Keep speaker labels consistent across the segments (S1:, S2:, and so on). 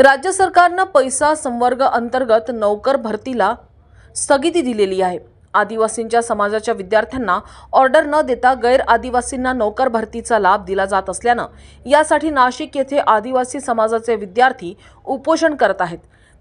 S1: राज्य सरकारनं पैसा संवर्ग अंतर्गत नौकर भरतीला स्थगिती दिलेली आहे. आदिवासींच्या समाजाच्या विद्यार्थ्यांना ऑर्डर न देता गैर आदिवासींना नोकर भरतीचा लाभ दिला जात असल्यानं यासाठी नाशिक येथे आदिवासी समाजाचे विद्यार्थी उपोषण करत आहेत.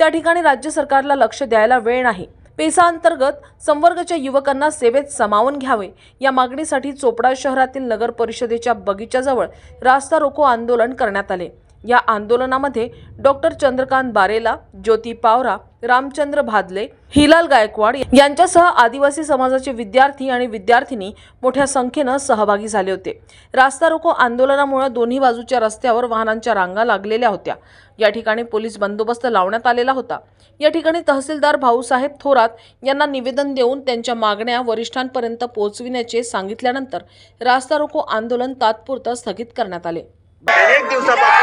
S1: त्या ठिकाणी राज्य सरकारला लक्ष द्यायला वेळ नाही. पेसा अंतर्गत संवर्गाच्या युवकांना सेवेत सामावून घ्यावे. या मागणीसाठी चोपडा शहरातील नगर परिषदेच्या बगीच्याजवळ रास्ता रोको आंदोलन करण्यात आले. या आंदोलनामध्ये डॉक्टर चंद्रकांत बारेला ज्योती पावरा रामचंद्र भादले हिलाल गायकवाड यांच्यासह आदिवासी समाजाचे विद्यार्थी आणि विद्यार्थिनी मोठ्या संख्येनं सहभागी झाले होते. रास्ता रोको आंदोलनामुळे दोन्ही बाजूच्या रस्त्यावर वाहनांच्या रांगा लागलेल्या होत्या. या ठिकाणी पोलीस बंदोबस्त लावण्यात आलेला होता. या ठिकाणी तहसीलदार भाऊसाहेब थोरात यांना निवेदन देऊन त्यांच्या मागण्या वरिष्ठांपर्यंत पोहोचविण्याचे सांगितल्यानंतर रास्ता रोको आंदोलन तात्पुरतं स्थगित करण्यात आले.
S2: एक दिवसापासून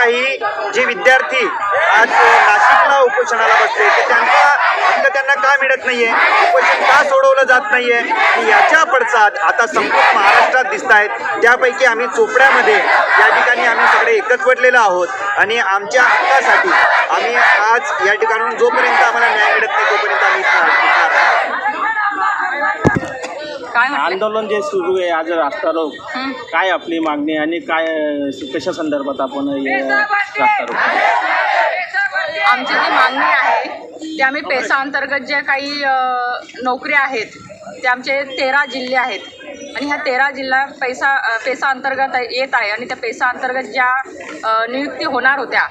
S2: काही जे विद्यार्थी आज नाशिकला उपोषणाला बसले ते त्यांचा हक्क त्यांना का मिळत नाहीये? उपोषण का सोडवलं जात नाहीये? याच्या पडसाद आता संपूर्ण महाराष्ट्रात दिसत आहेत त्यापैकी आम्ही चोपड्यामध्ये या ठिकाणी आम्ही सगळे एकत्वटलेलो आहोत. आणि आमच्या हक्कासाठी आम्ही आज या ठिकाणून जोपर्यंत आम्हाला न्याय मिळत नाही तोपर्यंत आम्ही
S3: काय म्हटलं?
S4: आंदोलन जे सुरू आहे आज रास्ता रोक काय आपली मागणी आणि काय कशा संदर्भात आपण हे रास्ता रोक
S3: आमची जी मागणी आहे ते आम्ही पेसा अंतर्गत ज्या काही अ, नोकऱ्या आहेत ते आमचे तेरा जिल्हे आहेत. आणि ह्या तेरा जिल्हा पैसा अ, पेसा अंतर्गत आहे- येत आहे आणि त्या पेसा अंतर्गत ज्या अ, नियुक्ती होणार होत्या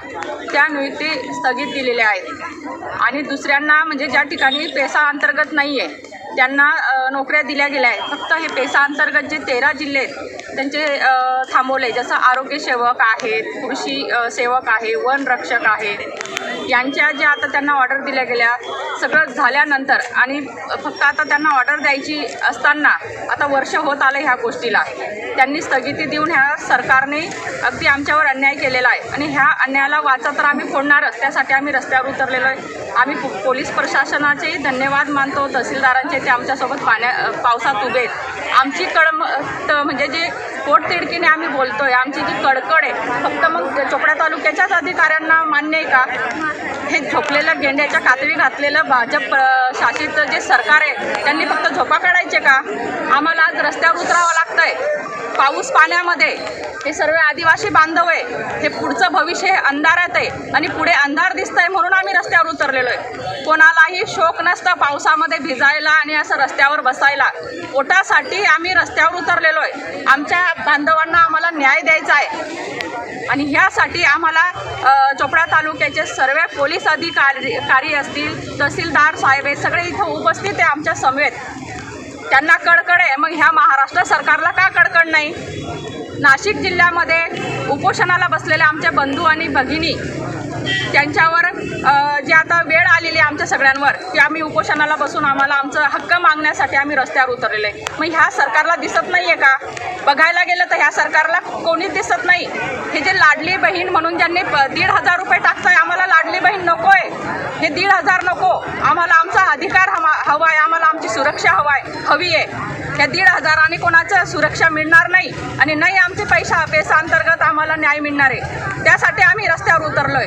S3: त्या नियुक्ती स्थगित दिलेल्या आहेत. आणि दुसऱ्यांना म्हणजे ज्या ठिकाणी पेसा अंतर्गत नाही आहे त्यांना नोकऱ्या दिल्या गेल्या आहेत. फक्त हे पेसा अंतर्गत जे तेरा जिल्हे आहेत त्यांचे थांबवले जसं आरोग्य सेवक आहेत कृषी सेवक आहे वन रक्षक आहे. यांच्या ज्या आता त्यांना ऑर्डर दिल्या गेल्या सगळं झाल्यानंतर आणि फक्त आता त्यांना ऑर्डर द्यायची असताना आता वर्ष होत आलं ह्या गोष्टीला. त्यांनी स्थगिती देऊन ह्या सरकारने अगदी आमच्यावर अन्याय केलेला आहे. आणि ह्या अन्यायाला वाचा तर आम्ही फोडणारच. त्यासाठी आम्ही रस्त्यावर उतरलेलो आहे. आम्ही पोलीस प्रशासनाचेही धन्यवाद मानतो. तहसीलदारांचे ते आमच्यासोबत पाण्या पावसात उभे आहेत. आमची कळम त- म्हणजे जे पोटतिडकीने आम्ही बोलतोय आमची जी कडकड आहे फक्त मग चोपड्या तालुक्याच्याच अधिकाऱ्यांना मान्य आहे का? हे झोपलेलं गेंड्याच्या कातडी घातलेलं भाजप शासित जे सरकार आहे त्यांनी फक्त झोपा काढायचे का? आम्हाला आज रस्त्यावर उतरावं लागतंय. पाऊस पाण्यामध्ये. हे सर्व आदिवासी बांधव आहे. हे पुढचं भविष्य हे अंधारात आहे. आणि पुढे अंधार दिसतंय म्हणून आम्ही रस्त्यावर उतरलेलो आहे. कोणालाही शोक नसतं पावसामध्ये भिजायला आणि असं रस्त्यावर बसायला. पोटासाठी आम्ही रस्त्यावर उतरलेलो आहे. आमच्या बांधवांना आम्हाला न्याय द्यायचा आहे. आणि ह्यासाठी आम्हाला चोपडा तालुक्याचे सर्व पोलीस अधिकारी असतील तहसीलदार साहेब हे सगळे इथं उपस्थित आहे आमच्या समवेत. त्यांना कडकड आहे. मग ह्या महाराष्ट्र सरकारला का कडकड नाही? नाशिक जिल्ह्यामध्ये उपोषणाला बसलेल्या आमच्या बंधू आणि भगिनी त्यांच्यावर आमच्या सगळ्यांवर की आम्ही उपोषणाला बसून आम्हाला आमचं हक्क मागण्यासाठी आम्ही रस्त्यावर उतरलेलो आहे. मग ह्या सरकारला दिसत नाही आहे का? बघायला गेलं तर ह्या सरकारला कोणीच दिसत नाही. हे जे लाडली बहीण म्हणून ज्यांनी दीड हजार रुपये टाकताय आम्हाला लाडली बहीण नको आहे हे दीड हजार नको. आम्हाला आमचा अधिकार हवा हवा आहे आम्हाला आमची सुरक्षा हवा आहे हवी आहे या दीड हजाराने कोणाचं सुरक्षा मिळणार नाही आणि नाही आमचे पैसा पैसा अंतर्गत आम्हाला न्याय मिळणार आहे. त्यासाठी आम्ही रस्त्यावर उतरलोय.